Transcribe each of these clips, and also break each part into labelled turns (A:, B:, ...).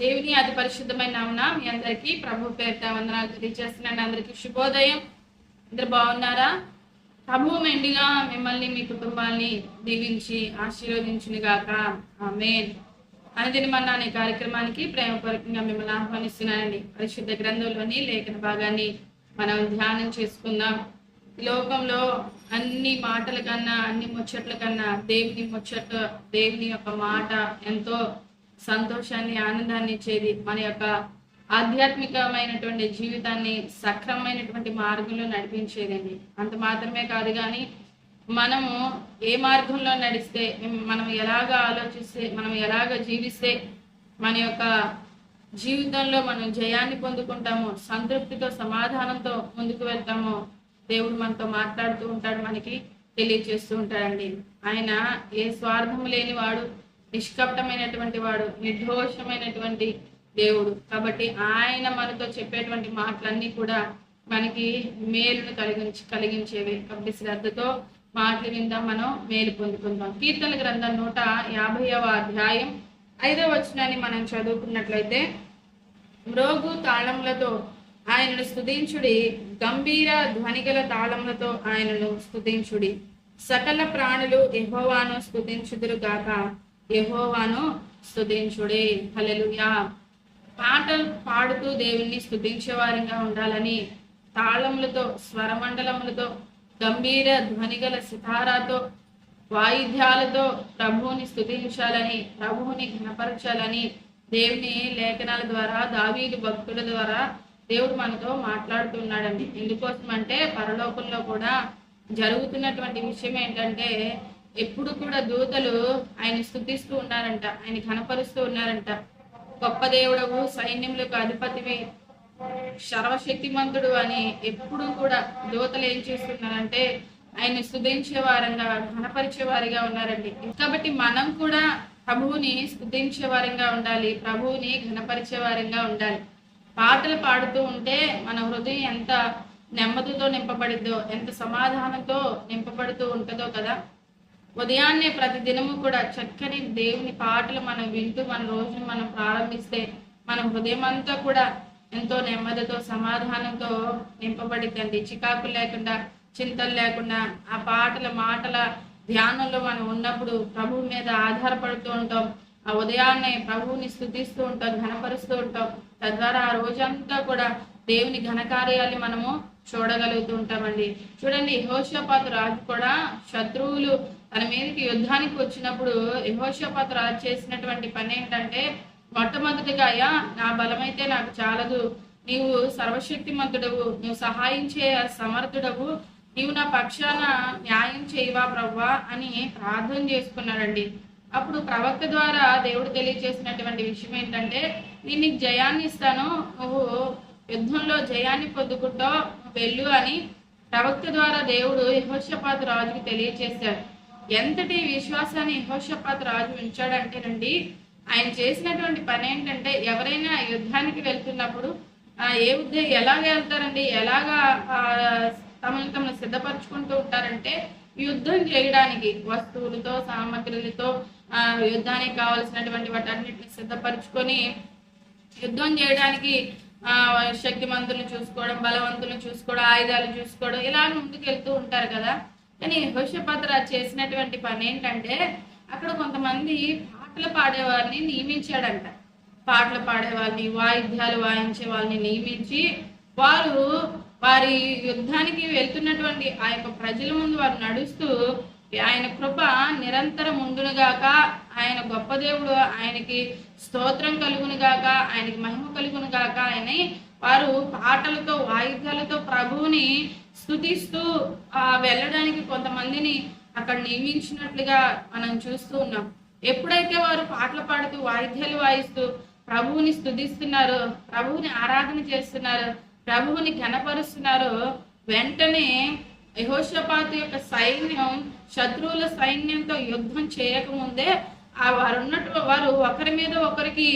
A: దేవుని అతి పరిశుద్ధమైన నామన మీ అందరికీ ప్రభు పేరిట వందనాలు తెలియజేస్తున్నాను. అందరికీ శుభోదయం. అందరు బాగున్నారా? ప్రభు మెండిగా మిమ్మల్ని మీ కుటుంబాన్ని దీవించి ఆశీర్వదించును గాక ఆమెన్. అనదిని మన అనే కార్యక్రమానికి ప్రేమపూర్వకంగా మిమ్మల్ని ఆహ్వానిస్తున్నానండి. పరిశుద్ధ గ్రంథంలోని లేఖన భాగాన్ని మనం ధ్యానం చేసుకుందాం. ఈ లోకంలో అన్ని మాటల కన్నా అన్ని ముచ్చట్ల కన్నా దేవుని ముచ్చట దేవుని యొక్క మాట ఎంతో సంతోషాన్ని ఆనందాన్ని ఇచ్చేది మన యొక్క ఆధ్యాత్మికమైనటువంటి జీవితాన్ని సక్రమమైనటువంటి మార్గంలో నడిపించేదండి. అంత మాత్రమే కాదు కానీ మనము ఏ మార్గంలో నడిస్తే మనం ఎలాగ ఆలోచిస్తే మనం ఎలాగ జీవిస్తే మన యొక్క జీవితంలో మనం జయాన్ని పొందుకుంటామో సంతృప్తితో సమాధానంతో ముందుకు వెళ్తామో దేవుడు మనతో మాట్లాడుతూ ఉంటాడు మనకి తెలియచేస్తూ ఉంటాడండి. ఆయన ఏ స్వార్థం లేని వాడు నిష్కపటమైనటువంటి వాడు నిర్దోషమైనటువంటి దేవుడు. కాబట్టి ఆయన మనతో చెప్పేటువంటి మాటలన్నీ కూడా మనకి మేలును కలిగించి కలిగించేవి. కాబట్టి శ్రద్ధతో మాటలు విందాం మనం మేలు పొందుకుందాం. కీర్తన గ్రంథం నూట యాభైవ అధ్యాయం ఐదవ వచనాన్ని మనం చదువుకున్నట్లయితే మ్రోగు తాళములతో ఆయనను స్తుతించుడి గంభీర ధ్వనిగల తాళములతో ఆయనను స్తుతించుడి. సకల ప్రాణులు ఎహోవాను స్తుతించుదురు గాక యహోవాను స్తుతించుడి. హలెలుయా పాటలు పాడుతూ దేవుణ్ణి స్థుతించేవారిగా ఉండాలని తాళములతో స్వరమండలములతో గంభీర ధ్వనిగల సితారాతో వాయిద్యాలతో ప్రభువుని స్థుతించాలని ప్రభువుని ఘనపరచాలని దేవుని లేఖనాల ద్వారా దావీదు భక్తుల ద్వారా దేవుడు మనతో మాట్లాడుతున్నాడండి. ఎందుకోసం అంటే పరలోకంలో కూడా జరుగుతున్నటువంటి విషయం ఏంటంటే ఎప్పుడు కూడా దూతలు ఆయన స్థుతిస్తూ ఉన్నారంట ఆయన ఘనపరుస్తూ ఉన్నారంట. గొప్ప దేవుడవు సైన్యములకు అధిపతివి సర్వశక్తిమంతుడు అని ఎప్పుడు కూడా దూతలు ఏం చేస్తున్నారంటే ఆయన స్థుతించే వారంగా ఘనపరిచే వారిగా ఉన్నారండి. కాబట్టి మనం కూడా ప్రభువుని స్థుతించే వారంగా ఉండాలి ప్రభువుని ఘనపరిచే వారంగా ఉండాలి. పాటలు పాడుతూ ఉంటే మన హృదయం ఎంత నెమ్మదితో నింపబడిద్దో ఎంత సమాధానంతో నింపబడుతూ ఉంటుందో కదా. ఉదయాన్నే ప్రతి దినము కూడా చక్కని దేవుని పాటలు మనం వింటూ మన రోజును మనం ప్రారంభిస్తే మన హృదయం అంతా కూడా ఎంతో నెమ్మదితో సమాధానంతో నింపబడిద్దండి. చికాకు లేకుండా చింతలు లేకుండా ఆ పాటల మాటల ధ్యానంలో మనం ఉన్నప్పుడు ప్రభు మీద ఆధారపడుతూ ఉంటాం. ఆ ఉదయాన్నే ప్రభువుని స్థుతిస్తూ ఉంటాం ఘనపరుస్తూ ఉంటాం. తద్వారా ఆ రోజంతా కూడా దేవుని ఘనకార్యాలు మనము చూడగలుగుతూ ఉంటామండి. చూడండి హోషపాతు రాజు కూడా శత్రువులు తన మీదకి యుద్ధానికి వచ్చినప్పుడు యహోషపాతు రాజు చేసినటువంటి పని ఏంటంటే మొట్టమొదటిగా అయ్యా నా బలమైతే నాకు చాలదు. నీవు సర్వశక్తిమంతుడవు. నువ్వు సహాయం చేయ సమర్థుడవు. నీవు నా పక్షాన న్యాయం చేయవా ప్రవ్వా అని ప్రార్థన చేసుకున్నాడండి. అప్పుడు ప్రవక్త ద్వారా దేవుడు తెలియజేసినటువంటి విషయం ఏంటంటే నేను నీకు జయాన్ని ఇస్తాను. నువ్వు యుద్ధంలో జయాన్ని పొందుకుంటావు. వెళ్ళు అని ప్రవక్త ద్వారా దేవుడు యహోషపాతు రాజుకి తెలియజేశాడు. ఎంతటి విశ్వాసాన్ని యహోషపాత్ రాజు ఉంచాడంటేనండి ఆయన చేసినటువంటి పని ఏంటంటే ఎవరైనా యుద్ధానికి వెళ్తున్నప్పుడు ఆ, ఏ ఉద్యోగం ఎలాగ వెళ్తారండి ఎలాగా ఆ, తమను తమను సిద్ధపరచుకుంటూ ఉంటారంటే యుద్ధం చేయడానికి వస్తువులతో సామగ్రులతో ఆ, యుద్ధానికి కావలసినటువంటి వాటన్నిటిని సిద్ధపరచుకొని యుద్ధం చేయడానికి ఆ శక్తిమంతులను చూసుకోవడం బలవంతులను చూసుకోవడం ఆయుధాలు చూసుకోవడం ఇలా ముందుకు వెళ్తూ ఉంటారు కదా. కానీ హోషపాత్ర చేసినటువంటి పని ఏంటంటే అక్కడ కొంతమంది పాటలు పాడేవారిని నియమించాడంట. పాటలు పాడేవారిని వాయిద్యాలు వాయించే వాళ్ళని నియమించి వారు వారి యుద్ధానికి వెళ్తున్నటువంటి ఆ యొక్క ప్రజల ముందు వారు నడుస్తూ ఆయన కృప నిరంతరం ఉండునుగాక ఆయన గొప్ప దేవుడు ఆయనకి స్తోత్రం కలుగును గాక ఆయనకి మహిమ కలుగును గాక అని వారు పాటలతో వాయిద్యాలతో ప్రభువుని స్థుతిస్తూ ఆ వెళ్ళడానికి కొంతమందిని అక్కడ నియమించినట్లుగా మనం చూస్తూ ఉన్నాం. ఎప్పుడైతే వారు పాటలు పాడుతూ వాయిద్యాలు వాయిస్తూ ప్రభువుని స్థుతిస్తున్నారు ప్రభువుని ఆరాధన చేస్తున్నారు ప్రభువుని ఘనపరుస్తున్నారు వెంటనే యహోషపాత్ యొక్క సైన్యం శత్రువుల సైన్యంతో యుద్ధం చేయకముందే ఆ వారు ఉన్నట్టు వారు ఒకరి మీద ఒకరికి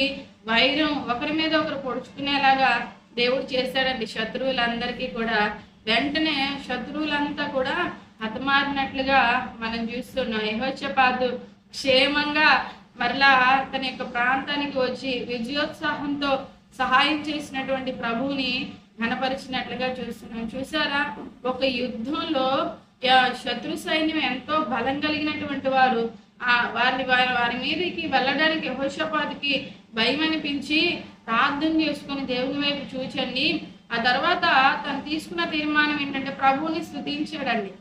A: వైరం ఒకరి మీద ఒకరు పొడుచుకునేలాగా దేవుడు చేశాడండి. శత్రువులందరికీ కూడా వెంటనే శత్రువులంతా కూడా హతమారినట్లుగా మనం చూస్తున్నాం. యహోషపాతు క్షేమంగా మరలా తన యొక్క ప్రాంతానికి వచ్చి విజయోత్సాహంతో సహాయం చేసినటువంటి ప్రభువుని ఘనపరిచినట్లుగా చూస్తున్నాం. చూసారా? ఒక యుద్ధంలో యా- శత్రు సైన్యం ఎంతో బలం కలిగినటువంటి వారు. ఆ వారిని వారి వారి మీదకి వెళ్ళడానికి యహోషపాదికి భయం అనిపించి ప్రార్థన చేసుకొని దేవుని వైపు చూచండి. ఆ తర్వాత తను తీసుకున్న తీర్మానం ఏంటంటే ప్రభువుని స్థుతించాడండి.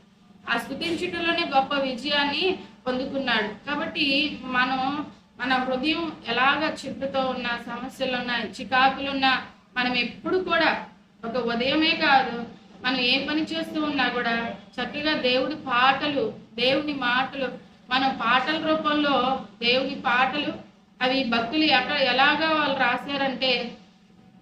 A: ఆ స్తుతించటంలోనే గొప్ప విజయాన్ని పొందుకున్నాడు. కాబట్టి మనం మన హృదయం ఎలాగ చిక్కుతో ఉన్న సమస్యలు ఉన్న చికాకులున్నా మనం ఎప్పుడు కూడా ఒక ఉదయమే కాదు మనం ఏ పని చేస్తూ ఉన్నా కూడా చక్కగా దేవుడి పాటలు దేవుని మాటలు మనం పాటల రూపంలో దేవుని పాటలు అవి భక్తులు ఎక్కడ ఎలాగా వాళ్ళు రాశారంటే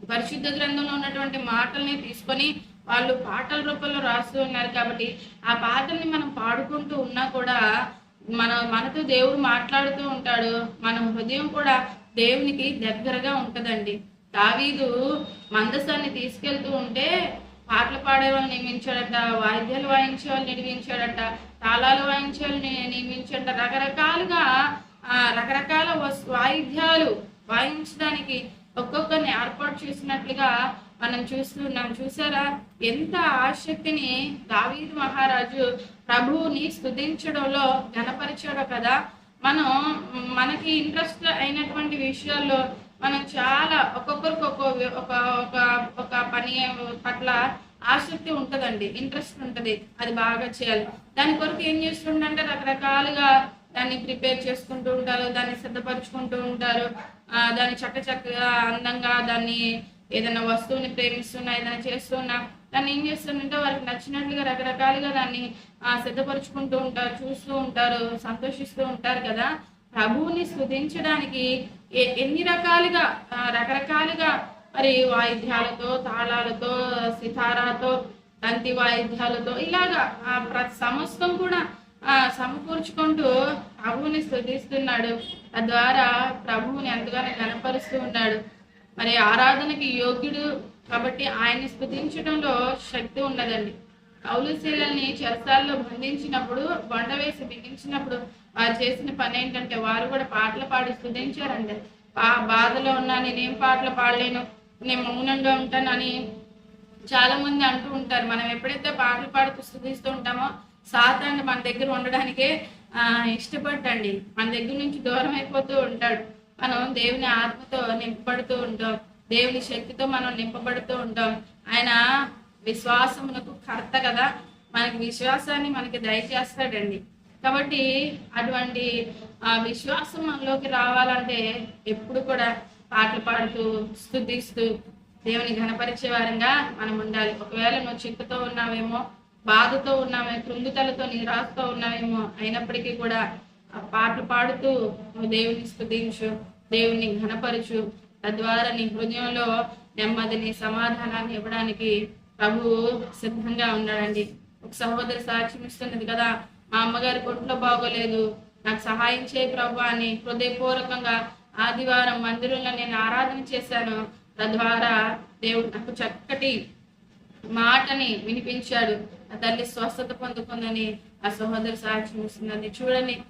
A: పరిశుద్ధ గ్రంథంలో ఉన్నటువంటి మాటల్ని తీసుకొని వాళ్ళు పాటల రూపంలో రాస్తూ ఉన్నారు కాబట్టి ఆ పాటల్ని మనం పాడుకుంటూ ఉన్నా కూడా మన మనతో దేవుడు మాట్లాడుతూ ఉంటాడు. మన హృదయం కూడా దేవునికి దగ్గరగా ఉంటదండి. దావీదు మందసాన్ని తీసుకెళ్తూ ఉంటే పాటలు పాడే వాళ్ళని నియమించాడట వాయిద్యాలు వాయించే వాళ్ళు నిర్మించాడట తాళాలు వాయించే వాళ్ళని నియమించాడట. రకరకాలుగా ఆ రకరకాల వస్- వాయిద్యాలు వాయించడానికి ఒక్కొక్కరిని ఏర్పాటు చేసినట్లుగా మనం చూస్తున్నాం. చూసారా? ఎంత ఆసక్తిని దావీద్ మహారాజు ప్రభువుని స్థుతించడంలో గణపరిచాడో కదా? మనం మనకి ఇంట్రెస్ట్ అయినటువంటి విషయాల్లో మనం చాలా ఒక్కొక్కరికి ఒక్కొక్క ఒక ఒక ఒక పని పట్ల ఆసక్తి ఉంటుందండి. ఇంట్రెస్ట్ ఉంటుంది. అది బాగా చేయాలి. దాని కొరకు ఏం చేస్తుండంటే రకరకాలుగా దాన్ని ప్రిపేర్ చేసుకుంటూ ఉంటారు దాన్ని సిద్ధపరచుకుంటూ ఉంటారు. ఆ, దాన్ని చక్క చక్కగా అందంగా దాన్ని ఏదైనా వస్తువుని ప్రేమిస్తున్నా ఏదైనా చేస్తున్నా దాన్ని ఏం చేస్తుందంటే వారికి నచ్చినట్లుగా రకరకాలుగా దాన్ని సిద్ధపరుచుకుంటూ సిద్ధపరచుకుంటూ ఉంటారు చూస్తూ ఉంటారు సంతోషిస్తూ ఉంటారు కదా. ప్రభువుని స్థుతించడానికి ఎన్ని రకాలుగా రకరకాలుగా మరి వాయిద్యాలతో తాళాలతో సితారాతో తంతి వాయిద్యాలతో ఇలాగా ఆ ప్రతి సమస్తం కూడా సమకూర్చుకుంటూ ప్రభువుని స్థుతిస్తున్నాడు. తద్వారా ప్రభువుని ఎంతగానో కనపరుస్తూ ఉన్నాడు. మరి ఆరాధనకి యోగ్యుడు కాబట్టి ఆయన్ని స్థుతించడంలో శక్తి ఉన్నదండి. కౌలుశీలని చెరసాల్లో బంధించినప్పుడు బొండ వేసి బిగించినప్పుడు వారు చేసిన పని ఏంటంటే వారు కూడా పాటలు పాడి స్థుతించారండి. ఆ బాధలో ఉన్నా నేనేం పాటలు పాడలేను నేను మౌనంగా ఉంటానని చాలా మంది అంటూ ఉంటారు. మనం ఎప్పుడైతే పాటలు పాడుతూ స్థుతిస్తూ ఉంటామో సాతాను మన దగ్గర ఉండడానికే ఆ, ఇష్టపడ్డండి. మన దగ్గర నుంచి దూరం అయిపోతూ ఉంటాడు. మనం దేవుని ఆత్మతో నింపబడుతూ ఉంటాం. దేవుని శక్తితో మనం నింపబడుతూ ఉంటాం. ఆయన విశ్వాసమునకు కర్త కదా. మనకి విశ్వాసాన్ని మనకి దయచేస్తాడండి. కాబట్టి అటువంటి ఆ విశ్వాసం మనలోకి రావాలంటే ఎప్పుడు కూడా పాటలు పాడుతూ స్థుతిస్తూ దేవుని ఘనపరిచే వారంగా మనం ఉండాలి. ఒకవేళ నువ్వు చిక్కుతో ఉన్నావేమో బాధతో ఉన్నామే కృంగుతలతో నిరాశతో ఉన్నామేమో అయినప్పటికీ కూడా ఆ పాటలు పాడుతూ దేవుని స్థుతించు దేవుని ఘనపరచు. తద్వారా నీ హృదయంలో నెమ్మదిని సమాధానాన్ని ఇవ్వడానికి ప్రభువు సిద్ధంగా ఉన్నాడండి. ఒక సహోదరి సాక్ష్యం ఇస్తున్నది కదా మా అమ్మగారి కొట్లో బాగోలేదు. నాకు సహాయం చేయి ప్రభు అని హృదయపూర్వకంగా ఆదివారం మందిరంలో నేను ఆరాధన చేశాను. తద్వారా దేవుడు నాకు చక్కటి మాటని వినిపించాడు. ఆ తల్లి స్వస్థత పొందుకుందని ఆ సహోదరు సాక్ష్యం ఇస్తుందని చూడండి.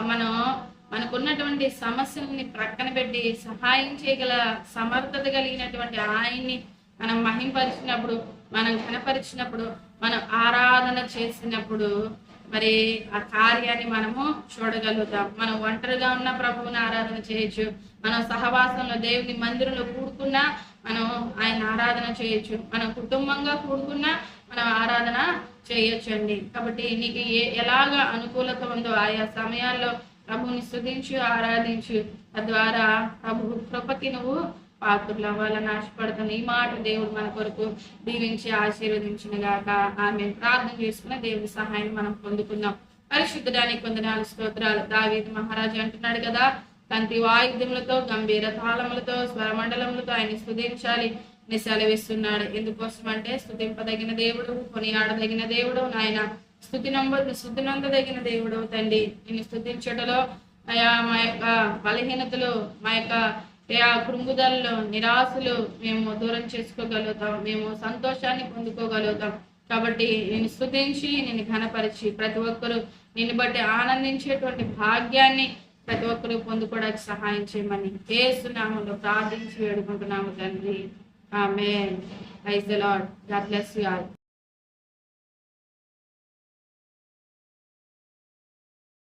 A: మనం మనకున్నటువంటి సమస్యల్ని ప్రక్కన పెట్టి సహాయం చేయగల సమర్థత కలిగినటువంటి ఆయన్ని మనం మహింపరిచినప్పుడు మనం కనపరిచినప్పుడు మనం ఆరాధన చేసినప్పుడు మరి ఆ కార్యాన్ని మనము చూడగలుగుతాం. మనం ఒంటరిగా ఉన్న ప్రభువుని ఆరాధన చేయొచ్చు. మనం సహవాసంలో దేవుని మందిరంలో కూడుకున్నా మనం ఆయన ఆరాధన చేయొచ్చు. మనం కుటుంబంగా కూడుకున్న మనం ఆరాధన చేయొచ్చు అండి కాబట్టి నీకు ఏ ఎలాగ అనుకూలత ఉందో ఆయా సమయాల్లో ప్రభుని స్థుతించు ఆరాధించు. తద్వారా ప్రభు కృపకి నువ్వు పాత్రలు అవ్వాలని ఆశపడుతున్న ఈ మాట దేవుడు మన కొరకు దీవించి ఆశీర్వదించిన గాక ఆమె ప్రార్థన చేసుకున్న దేవుడి సహాయం మనం పొందుకుందాం. పరిశుద్ధడానికి కొందనాలు స్తోత్రాలు. దావీదు మహారాజు అంటున్నాడు కదా తంతి వాయిద్యములతో గంభీర తాళములతో స్వరమండలములతో ఆయన స్థుతించాలి అని సెలవిస్తున్నాడు ఎందుకోసం అంటే స్థుతింపదగిన దేవుడు కొనియాడదగిన దేవుడు నాయన స్థుతి నంబ స్థుతి నందదగిన దేవుడు తండ్రి. నిన్ను స్థుతించటలో అయా మా యొక్క బలహీనతలు మా యొక్క ఆ కృంగుదలలో నిరాశలు మేము దూరం చేసుకోగలుగుతాం. మేము సంతోషాన్ని పొందుకోగలుగుతాం. కాబట్టి నేను స్థుతించి నేను ఘనపరిచి ప్రతి ఒక్కరూ నిన్ను బట్టి ఆనందించేటువంటి భాగ్యాన్ని ప్రతి ఒక్కరు పొందుకోవడానికి సహాయం చేయమని ఏసునామంలో ప్రార్థించి వేడుకుంటున్నాము తండ్రి. ఆమె praise the Lord. God bless you all.